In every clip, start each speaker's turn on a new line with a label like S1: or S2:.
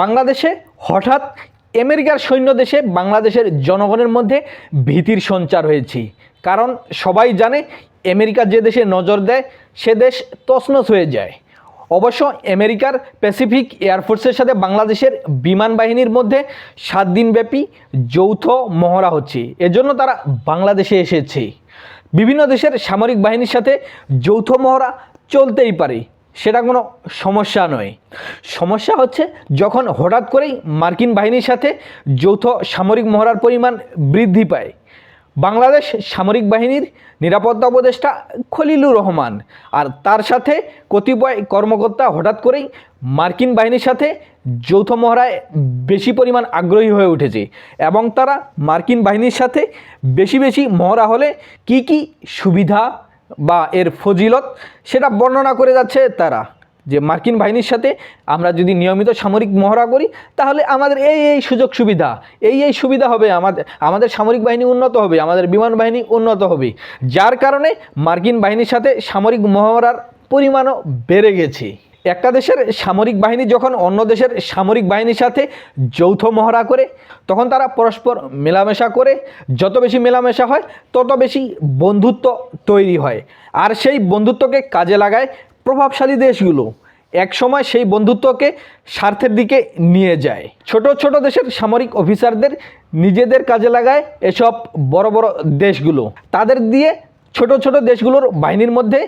S1: বাংলাদেশে হঠাৎ আমেরিকার সৈন্য দেশে বাংলাদেশের জনগণের মধ্যে ভীতির সঞ্চার হয়েছে। কারণ সবাই জানে আমেরিকা যে দেশে নজর দেয়, সে দেশ তছনছ হয়ে যায়। অবশ্য আমেরিকার প্যাসিফিক এয়ারফোর্সের সাথে বাংলাদেশের বিমান বাহিনীর মধ্যে সাত দিনব্যাপী যৌথ মহড়া হচ্ছে। এজন্য তারা বাংলাদেশে এসেছে। বিভিন্ন দেশের সামরিক বাহিনীর সাথে যৌথ মহড়া চলতেই পারে। সেটা কোনো সমস্যা নয়। সমস্যা হচ্ছে যখন হঠাৎ করেই মার্কিন বাহিনীর সাথে যৌথ সামরিক মহড়ার পরিমাণ বৃদ্ধি পায়। বাংলাদেশ সামরিক বাহিনীর নিরাপত্তা উপদেষ্টা খলিলুর রহমান আর তার সাথে কতিপয় কর্মকর্তা হঠাৎ করেই মার্কিন বাহিনীর সাথে যৌথ মহড়ায় বেশি পরিমাণ আগ্রহী হয়ে উঠেছে এবং তারা মার্কিন বাহিনীর সাথে বেশি বেশি মহড়া হলে কি কি সুবিধা বা এর ফজিলত, সেটা বর্ণনা করে যাচ্ছে তারা। যে মার্কিন বাহিনীর সাথে আমরা যদি নিয়মিত সামরিক মহড়া করি, তাহলে আমাদের এই এই সুযোগ সুবিধা, এই এই সুবিধা হবে আমাদের আমাদের সামরিক বাহিনী উন্নত হবে, আমাদের বিমান বাহিনী উন্নত হবে। যার কারণে মার্কিন বাহিনীর সাথে সামরিক মহড়ার পরিমাণও বেড়ে গেছে। একটা দেশের সামরিক বাহিনী যখন অন্য দেশের সামরিক বাহিনীর সাথে যৌথ মহড়া করে, তখন তারা পরস্পর মেলামেশা করে, যত বেশি মেলামেশা হয়, তত বেশি বন্ধুত্ব তৈরি হয়। আর সেই বন্ধুত্বকে কাজে লাগায় প্রভাবশালী দেশগুলো এক সময় সেই বন্ধুত্বকে স্বার্থের দিকে নিয়ে যায়। ছোট ছোট দেশের সামরিক অফিসারদের নিজেদের কাজে লাগায় এসব বড় বড় দেশগুলো। তাদের দিয়ে ছোট ছোট দেশগুলোর বাহিনীর মধ্যে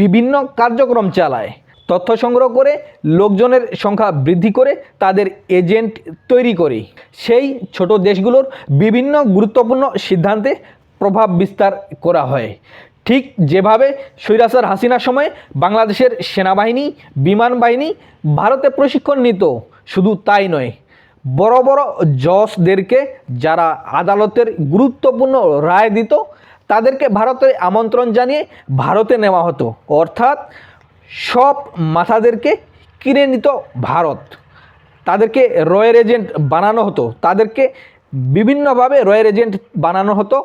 S1: বিভিন্ন কার্যক্রম চালায়। তথ্য সংগ্রহ করে, লোকজনের সংখ্যা বৃদ্ধি করে, তাদের এজেন্ট তৈরি করে। সেই ছোট দেশগুলোর বিভিন্ন গুরুত্বপূর্ণ সিদ্ধান্তে প্রভাব বিস্তার করা হয়। ঠিক যেভাবে সৈরাসার হাসিনার সময় বাংলাদেশের সেনাবাহিনী, বিমান বাহিনী, ভারতে প্রশিক্ষণ নিত, শুধু তাই নয়, বড় বড় জজদেরকে যারা আদালতের গুরুত্বপূর্ণ রায় দিত, তাদেরকে ভারতে আমন্ত্রণ জানিয়ে ভারতে নেওয়া হতো। অর্থাৎ সব মাথাদেরকে কিনে নিত ভারত। তাদেরকে রয়্যাল এজেন্ট বানানো হতো। তাদেরকে বিভিন্নভাবে রয়্যাল এজেন্ট বানানো হতো।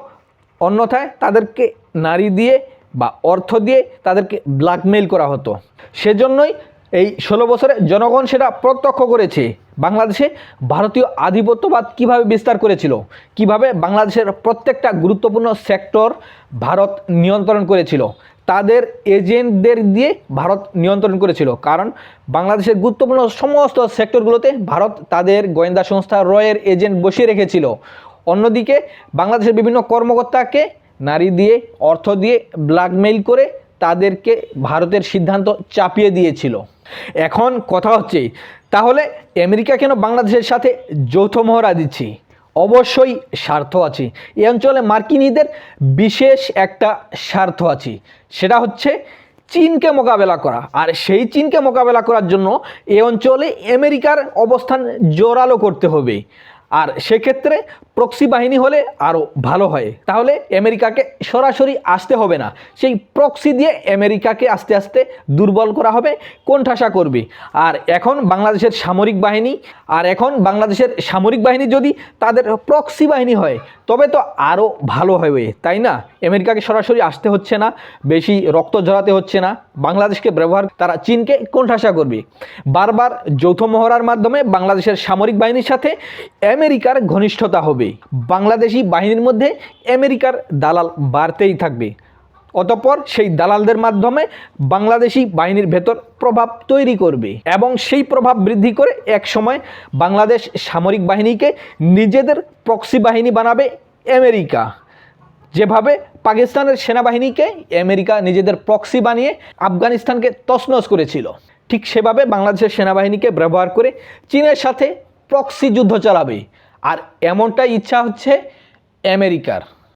S1: অন্যথায় তাদেরকে নারী দিয়ে বা অর্থ দিয়ে তাদেরকে ব্ল্যাকমেইল করা হতো। সেজন্যই এই ষোলো বছরে জনগণ সেটা প্রত্যক্ষ করেছে। বাংলাদেশে ভারতীয় আধিপত্যবাদ কীভাবে বিস্তার করেছিল? কীভাবে বাংলাদেশের প্রত্যেকটা গুরুত্বপূর্ণ সেক্টর ভারত নিয়ন্ত্রণ করেছিল? তাদের এজেন্টদের দিয়ে ভারত নিয়ন্ত্রণ করেছিল। কারণ বাংলাদেশের গুরুত্বপূর্ণ সমস্ত সেক্টরগুলোতে ভারত তাদের গোয়েন্দা সংস্থা রয়ের এজেন্ট বসিয়ে রেখেছিল। অন্যদিকে বাংলাদেশের বিভিন্ন কর্মকর্তাকে নারী দিয়ে, অর্থ দিয়ে ব্ল্যাকমেইল করে তাদেরকে ভারতের সিদ্ধান্ত চাপিয়ে দিয়েছিল। এখন কথা হচ্ছে, তাহলে আমেরিকা কেন বাংলাদেশের সাথে যৌথ মহড়া দিচ্ছি? অবশ্যই স্বার্থ আছে। এই অঞ্চলে মার্কিনীদের বিশেষ একটা স্বার্থ আছে। সেটা হচ্ছে চীনকে মোকাবেলা করা। আর সেই চীনকে মোকাবেলা করার জন্য এ অঞ্চলে আমেরিকার অবস্থান জোরালো করতে হবে। আর সেক্ষেত্রে প্রক্সি বাহিনী হলে আরও ভালো হয়। তাহলে আমেরিকাকে সরাসরি আসতে হবে না। সেই প্রক্সি দিয়ে আমেরিকাকে আস্তে আস্তে দুর্বল করা হবে কোন ঠাসা করবে। আর এখন বাংলাদেশের সামরিক বাহিনী, আর এখন বাংলাদেশের সামরিক বাহিনী যদি তাদের প্রক্সি বাহিনী হয়, তবে তো আরও ভালো হবে, তাই না? আমেরিকাকে সরাসরি আসতে হচ্ছে না, বেশি রক্ত ঝরাতে হচ্ছে না। বাংলাদেশকে ব্যবহার, তারা চীনকে কোণঠাসা করবে। বারবার যৌথ মহড়ার মাধ্যমে বাংলাদেশের সামরিক বাহিনীর সাথে আমেরিকার ঘনিষ্ঠতা হবে বাংলাদেশি বাহিনীর মধ্যে আমেরিকার দালাল বাড়তেই থাকবে। অতপর সেই দালালদের মাধ্যমে বাংলাদেশি বাহিনীর ভেতর প্রভাব তৈরি করবে এবং সেই প্রভাব বৃদ্ধি করে এক সময় বাংলাদেশ সামরিক বাহিনীকে নিজেদের প্রক্সি বাহিনী বানাবে আমেরিকা। যেভাবে পাকিস্তানের সেনাবাহিনীকে আমেরিকা নিজেদের প্রক্সি বানিয়ে আফগানিস্তানকে তছনছ করেছিল, ঠিক সেভাবে বাংলাদেশের সেনাবাহিনীকে ব্যবহার করে চীনের সাথে প্রক্সি যুদ্ধ চালাবে। আর এমনটাই ইচ্ছা হচ্ছে আমেরিকার।